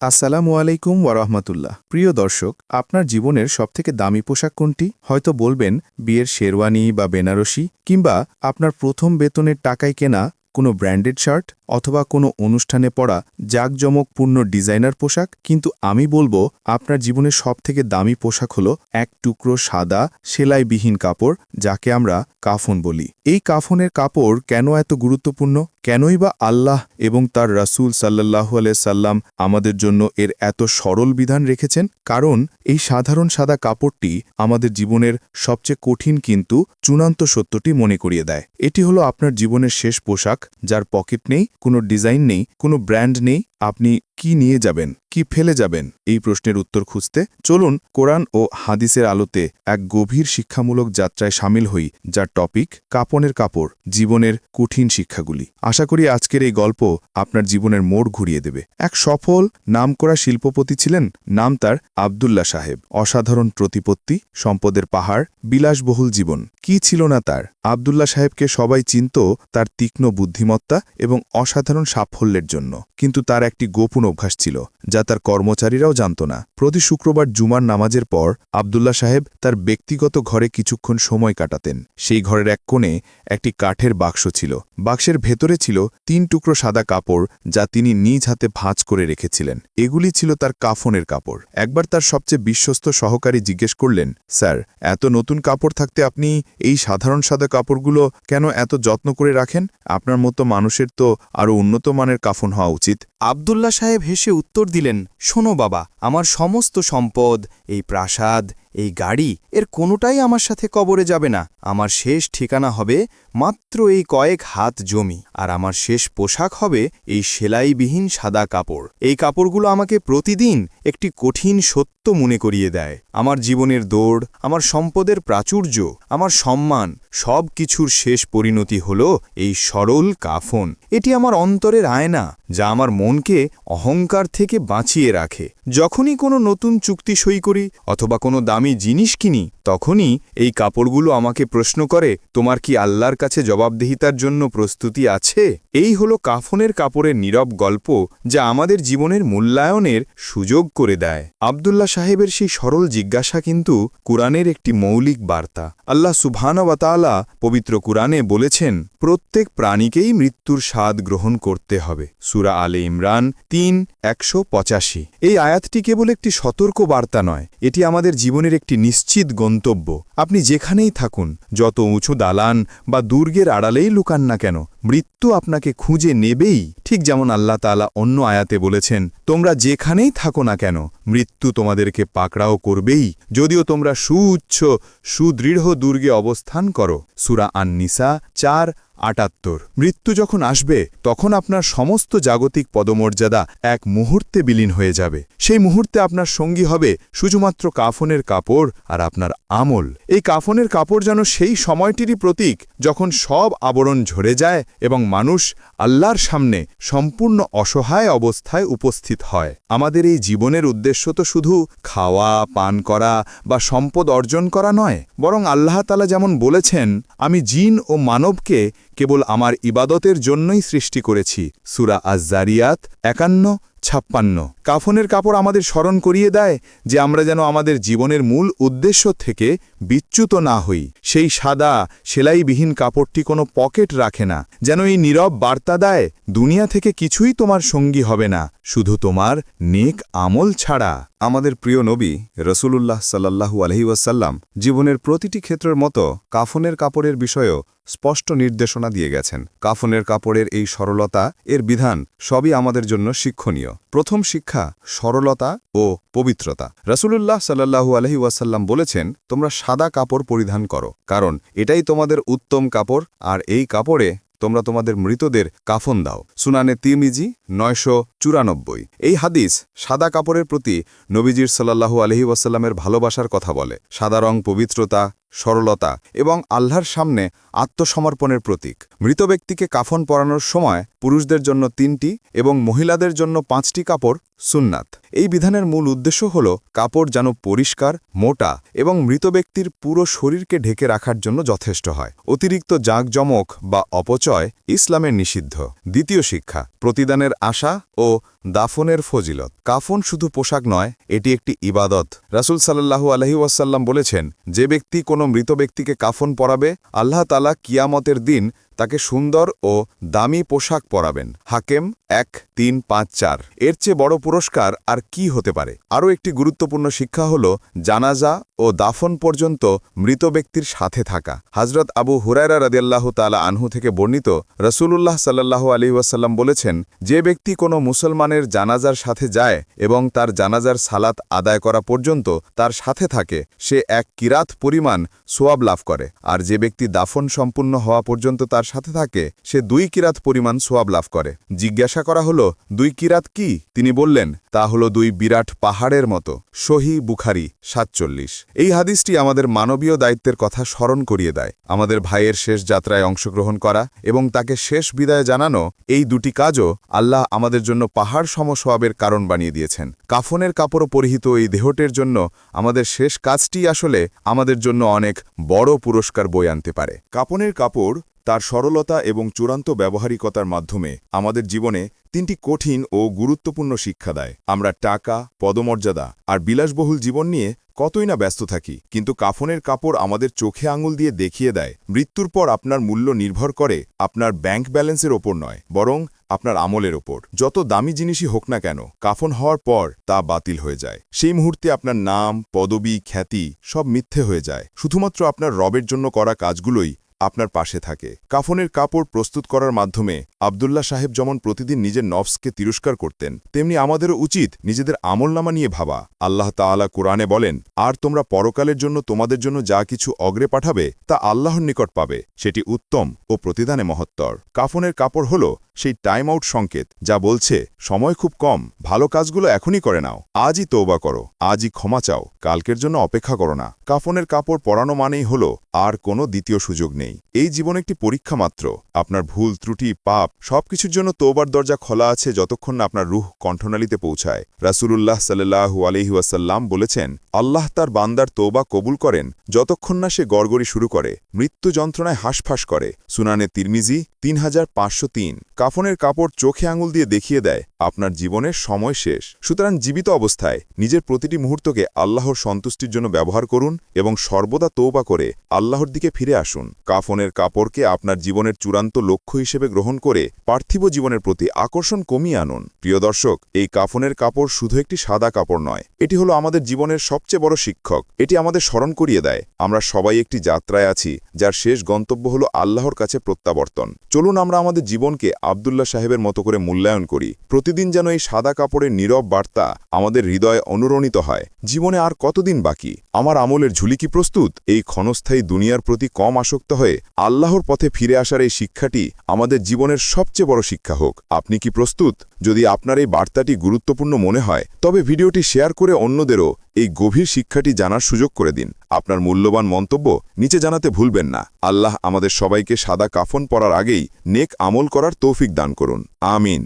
আসসালামু আলাইকুম ওয়ারহমাতুল্লাহ প্রিয় দর্শক, আপনার জীবনের সবথেকে দামি পোশাক কোনটি? হয়তো বলবেন, বিয়ের শেরওয়ানি বা বেনারসি, কিংবা আপনার প্রথম বেতনের টাকায় কেনা কোনো ব্র্যান্ডেড শার্ট অথবা কোনো অনুষ্ঠানে পরা জাঁকজমকপূর্ণ ডিজাইনার পোশাক, কিন্তু আমি বলব আপনার জীবনের সবথেকে দামি পোশাক হলো এক টুকরো সাদা সেলাইবিহীন কাপড়, যাকে আমরা কাফন বলি। এই কাফনের কাপড় কেন এত গুরুত্বপূর্ণ? কেনই বা আল্লাহ এবং তার রাসূল আলাইহি সাল্লাম আমাদের জন্য এর এত সরল বিধান রেখেছেন? কারণ এই সাধারণ সাদা কাপড়টি আমাদের জীবনের সবচেয়ে কঠিন কিন্তু চূড়ান্ত সত্যটি মনে করিয়ে দেয়। এটি হলো আপনার জীবনের শেষ পোশাক যার পকেট নেই কোনো ডিজাইন নেই কোনো ব্র্যান্ড নেই আপনি কি নিয়ে যাবেন? কি ফেলে যাবেন? এই প্রশ্নের উত্তর খুঁজতে চলুন কোরআন ও হাদিসের আলোতে এক গভীর শিক্ষামূলক যাত্রায় সামিল হই, যার টপিক কাপনের কাপড়, জীবনের কঠিন শিক্ষাগুলি। আশা করি আজকের এই গল্প আপনার জীবনের মোড় ঘুরিয়ে দেবে। এক সফল নামকরা শিল্পপতি ছিলেন, নাম তার আবদুল্লাহ সাহেব। অসাধারণ প্রতিপত্তি, সম্পদের পাহাড়, বিলাসবহুল জীবন। কি ছিল না তার? আবদুল্লা সাহেবকে সবাই চিনত তার তীক্ষ্ণ বুদ্ধিমত্তা এবং অসাধারণ সাফল্যের জন্য। কিন্তু তার একটি গোপন অভ্যাস ছিল, যা তার কর্মচারীরাও জানত না। প্রতি শুক্রবার জুমার নামাজের পর, আবদুল্লাহ সাহেব তার ব্যক্তিগত ঘরে কিছুক্ষণ সময় কাটাতেন। সেই ঘরের এক কোণে একটি কাঠের বাক্স ছিল। বাক্সের ভেতরে ছিল তিন টুকরো সাদা কাপড়, যা তিনি নিজ হাতে ভাঁজ করে রেখেছিলেন। এগুলি ছিল তার কাফনের কাপড়। একবার তার সবচেয়ে বিশ্বস্ত সহকারী জিজ্ঞেস করলেন, স্যার, এত নতুন কাপড় থাকতে আপনি এই সাধারণ সাদা কাপড়গুলো কেন এত যত্ন করে রাখেন? আপনার মতো মানুষের তো আরও উন্নত মানের কাফন হওয়া উচিত। আবদুল্লা সাহেব হেসে উত্তর দিলেন শোনো বাবা আমার সমস্ত সম্পদ এই প্রাসাদ এই গাড়ি এর কোনোটাই আমার সাথে কবরে যাবে না। আমার শেষ ঠিকানা হবে মাত্র এই কয়েক হাত জমি, আর আমার শেষ পোশাক হবে এই সেলাইবিহীন সাদা কাপড়। এই কাপড়গুলো আমাকে প্রতিদিন একটি কঠিন সত্য মনে করিয়ে দেয়। আমার জীবনের দৌড়, আমার সম্পদের প্রাচুর্য, আমার সম্মান সব কিছুর শেষ পরিণতি হল এই সরল কাফন। এটি আমার অন্তরের আয়না, যা আমার মনকে অহংকার থেকে বাঁচিয়ে রাখে। যখনই কোনো নতুন চুক্তি সই করি, অথবা কোনো দামি জিনিস কিনি, তখনই এই কাপড়গুলো আমাকে প্রশ্ন করে, তোমার কি আল্লাহর কাছে জবাবদিহিতার জন্য প্রস্তুতি আছে? এই হলো কাফনের কাপড়ের নীরব গল্প, যা আমাদের জীবনের মূল্যায়নের সুযোগ করে দেয়। আবদুল্লাহ সাহেবের সেই সরল জিজ্ঞাসা কিন্তু কুরআনের একটি মৌলিক বার্তা। আল্লাহ সুবহানওয়াতালা পবিত্র কুরআনে বলেছেন, প্রত্যেক প্রাণীকেই মৃত্যুর স্বাদ গ্রহণ করতে হবে। সুরা আলে ইমরান তিন, একশো এই আয়াতটি কেবল একটি সতর্ক বার্তা নয়, এটি আমাদের জীবনের একটি নিশ্চিত গন্তব্য। আপনি যেখানেই থাকুন, যত উঁচু দালান বা দুর্গের আড়ালেই লুকান না কেন, মৃত্যু আপনাকে খুঁজে নেবেই। ঠিক যেমন আল্লাহ তালা অন্য আয়াতে বলেছেন, তোমরা যেখানেই থাকো না কেন, মৃত্যু তোমাদেরকে পাকড়াও করবেই। যদিও তোমরা সুউচ্চ, সুদৃঢ় দুর্গে অবস্থান করো। সুরা আননিসা চার আটাত্তর। মৃত্যু যখন আসবে, তখন আপনার সমস্ত জাগতিক পদমর্যাদা এক মুহূর্তে বিলীন হয়ে যাবে। সেই মুহূর্তে আপনার সঙ্গী হবে শুধুমাত্র কাফনের কাপড় আর আপনার আমল। এই কাফনের কাপড় যেন সেই সময়টিরই প্রতীক যখন সব আবরণ ঝরে যায় এবং মানুষ আল্লাহর সামনে সম্পূর্ণ অসহায় অবস্থায় উপস্থিত হয়। আমাদের এই জীবনের উদ্দেশ্য তো শুধু খাওয়া, পান করা বা সম্পদ অর্জন করা নয়, বরং আল্লাহ তালা যেমন বলেছেন, আমি জিন ও মানবকে কেবল আমার ইবাদতের জন্যই সৃষ্টি করেছি। সুরা আজারিয়াত একান্ন, ছাপ্পান্ন। কাফনের কাপড় আমাদের স্মরণ করিয়ে দেয় যে আমরা যেন আমাদের জীবনের মূল উদ্দেশ্য থেকে বিচ্যুত না হই। সেই সাদা, সেলাইবিহীন কাপড়টি কোনো পকেট রাখে না, যেন এই নীরব বার্তা দেয়, দুনিয়া থেকে কিছুই তোমার সঙ্গী হবে না, শুধু তোমার নেক আমল ছাড়া। আমাদের প্রিয় নবী রসুলুল্লাহ সাল্লাহু আলহিউসাল্লাম জীবনের প্রতিটি ক্ষেত্রের মতো কাফনের কাপড়ের বিষয়েও স্পষ্ট নির্দেশনা দিয়ে গেছেন। কাফনের কাপড়ের এই সরলতা, এর বিধান সবই আমাদের জন্য শিক্ষণীয়। প্রথম শিক্ষা, সরলতা ও পবিত্রতা। রসুলুল্লাহ সাল্লাহু আলহি ওয়াসাল্লাম বলেছেন, তোমরা সাদা কাপড় পরিধান করো, কারণ এটাই তোমাদের উত্তম কাপড়, আর এই কাপড়ে তোমরা তোমাদের মৃতদের কাফন দাও। সুনানে তিমিজি নয়শো চুরানব্বই। এই হাদিস সাদা কাপড়ের প্রতি নবীজির সাল্লাহু আলহি ওয়াসাল্লামের ভালোবাসার কথা বলে। সাদা রং পবিত্রতা সরলতা এবং আল্লাহর সামনে আত্মসমর্পণের প্রতীক। মৃত ব্যক্তিকে কাফন পরানোর সময় পুরুষদের জন্য তিনটি এবং মহিলাদের জন্য পাঁচটি কাপড় সুন্নাত। এই বিধানের মূল উদ্দেশ্য হল কাপড় যেন পরিষ্কার, মোটা এবং মৃত ব্যক্তির পুরো শরীরকে ঢেকে রাখার জন্য যথেষ্ট হয়। অতিরিক্ত জাঁকজমক বা অপচয় ইসলামের নিষিদ্ধ। দ্বিতীয় শিক্ষা, প্রতিদানের আশা ও দাফনের ফজিলত। কাফন শুধু পোশাক নয়, এটি একটি ইবাদত। রাসুল সাল্লাহু আলহি ওয়াসাল্লাম বলেছেন, যে ব্যক্তি কোনো মৃত ব্যক্তিকে কাফন পরাবে আল্লাহ তালা কিয়ামতের দিন তাকে সুন্দর ও দামি পোশাক পরাবেন। হাকেম, এক, তিন, পাঁচ, চার। এর চেয়ে বড় পুরস্কার আর কি হতে পারে? আরও একটি গুরুত্বপূর্ণ শিক্ষা হল, জানাজা ও দাফন পর্যন্ত মৃত ব্যক্তির সাথে থাকা। হজরত আবু হুরায়রা রদিয়াল্লাহ তালা আনহু থেকে বর্ণিত রসুলুল্লাহ সাল্লাহ আলী ওয়াসাল্লাম বলেছেন, যে ব্যক্তি কোনো মুসলমানের জানাজার সাথে যায় এবং তার জানাজার সালাত আদায় করা পর্যন্ত তার সাথে থাকে, সে এক কিরাত পরিমাণ সোয়াব লাভ করে। আর যে ব্যক্তি দাফন সম্পূর্ণ হওয়া পর্যন্ত তার সাথে থাকে, সে দুই কিরাত পরিমাণ সোয়াব লাভ করে। জিজ্ঞাসা করা হলো, দুই কিরাত কি? তিনি বললেন, তা হলো দুই বিরাট পাহাড়ের মতো। সহি বুখারি, সাতচল্লিশ। এই হাদিসটি আমাদের মানবীয় দায়িত্বের কথা স্মরণ করিয়ে দেয়। আমাদের ভাইয়ের শেষ যাত্রায় অংশগ্রহণ করা এবং তাকে শেষ বিদায় জানানো এই দুটি কাজও আল্লাহ আমাদের জন্য পাহাড় সমসোয়াবের কারণ বানিয়ে দিয়েছেন। কাফনের কাপড় পরিহিত এই দেহটের জন্য আমাদের শেষ কাজটি আসলে আমাদের জন্য অনেক বড় পুরস্কার বই আনতে পারে। কাপনের কাপড় তার সরলতা এবং চূড়ান্ত ব্যবহারিকতার মাধ্যমে আমাদের জীবনে তিনটি কঠিন ও গুরুত্বপূর্ণ শিক্ষা দেয়। আমরা টাকা, পদমর্যাদা আর বিলাসবহুল জীবন নিয়ে কতই না ব্যস্ত থাকি, কিন্তু কাফনের কাপড় আমাদের চোখে আঙুল দিয়ে দেখিয়ে দেয়, মৃত্যুর পর আপনার মূল্য নির্ভর করে আপনার ব্যাংক ব্যালেন্সের ওপর নয়, বরং আপনার আমলের ওপর। যত দামি জিনিসই হোক না কেন, কাফন হওয়ার পর তা বাতিল হয়ে যায়। সেই মুহূর্তে আপনার নাম, পদবি, খ্যাতি সব মিথ্যে হয়ে যায়। শুধুমাত্র আপনার রবের জন্য করা কাজগুলোই আপনার পাশে থাকে। কাফনের কাপড় প্রস্তুত করার মাধ্যমে আবদুল্লাহ সাহেব যেমন প্রতিদিন নিজের নফসকে তিরস্কার করতেন, তেমনি আমাদেরও উচিত নিজেদের আমলনামা নিয়ে ভাবা। আল্লাহ তাআলা কোরআনে বলেন, আর তোমরা পরকালের জন্য তোমাদের জন্য যা কিছু অগ্রে পাঠাবে, তা আল্লাহর নিকট পাবে। সেটি উত্তম ও প্রতিদানে মহত্তর। কাফনের কাপড় হল সেই টাইম আউট সংকেত, যা বলছে, সময় খুব কম, ভালো কাজগুলো এখনই করে নাও। আজই তৌবা করো, আজই ক্ষমা চাও, কালকের জন্য অপেক্ষা করো না। কাফনের কাপড় পরানো মানেই হল, আর কোনো দ্বিতীয় সুযোগ নেই। এই জীবন একটি পরীক্ষা মাত্র। আপনার ভুল, ত্রুটি, পাপ, সবকিছুর জন্য তোবার দরজা খোলা আছে যতক্ষণ না আপনার রুহ কণ্ঠনালীতে পৌঁছায়। রাসূলুল্লাহ সাল্লাহু আলহি ওয়াসাল্লাম বলেছেন, আল্লাহ তার বান্দার তোবা কবুল করেন যতক্ষণ না সে গড়গড়ি শুরু করে, মৃত্যু যন্ত্রণায় হাঁসফাঁস করে। সুনানে তিরমিজি তিন হাজার পাঁচশো তিন। কাফনের কাপড় চোখে আঙুল দিয়ে দেখিয়ে দেয় আপনার জীবনের সময় শেষ। সুতরাং জীবিত অবস্থায় নিজের প্রতিটি মুহূর্তকে আল্লাহর সন্তুষ্টির জন্য ব্যবহার করুন এবং সর্বদা তৌবা করে আল্লাহর দিকে ফিরে আসুন। কাফনের কাপড়কে আপনার জীবনের চূড়ান্ত লক্ষ্য হিসেবে গ্রহণ করে পার্থিব জীবনের প্রতি আকর্ষণ কমিয়ে আনুন। প্রিয় দর্শক, এই কাফনের কাপড় শুধু একটি সাদা কাপড় নয়, এটি হলো আমাদের জীবনের সবচেয়ে বড় শিক্ষক। এটি আমাদের স্মরণ করিয়ে দেয়, আমরা সবাই একটি যাত্রায় আছি, যার শেষ গন্তব্য হলো আল্লাহর কাছে প্রত্যাবর্তন। চলুন আমরা আমাদের জীবনকে আবদুল্লাহ সাহেবের মতো করে মূল্যায়ন করি। প্রতিদিন যেন এই সাদা কাপড়ের নীরব বার্তা আমাদের হৃদয়ে অনুরণিত হয়। জীবনে আর কতদিন বাকি? আমার আমলের ঝুলি কি প্রস্তুত? এই ক্ষণস্থায়ী দুনিয়ার প্রতি কম আসক্ত হয়ে আল্লাহর পথে ফিরে আসার এই শিক্ষাটি আমাদের জীবনের সবচেয়ে বড় শিক্ষা হোক। আপনি কি প্রস্তুত? যদি আপনার এই বার্তাটি গুরুত্বপূর্ণ মনে হয়, তবে ভিডিওটি শেয়ার করে অন্যদেরও এই গভীর শিক্ষাটি জানার সুযোগ করে দিন। আপনার মূল্যবান মন্তব্য নিচে জানাতে ভুলবেন না। আল্লাহ আমাদের সবাইকে সাদা কাফন পরার আগেই নেক আমল করার তৌফিক দান করুন। আমিন।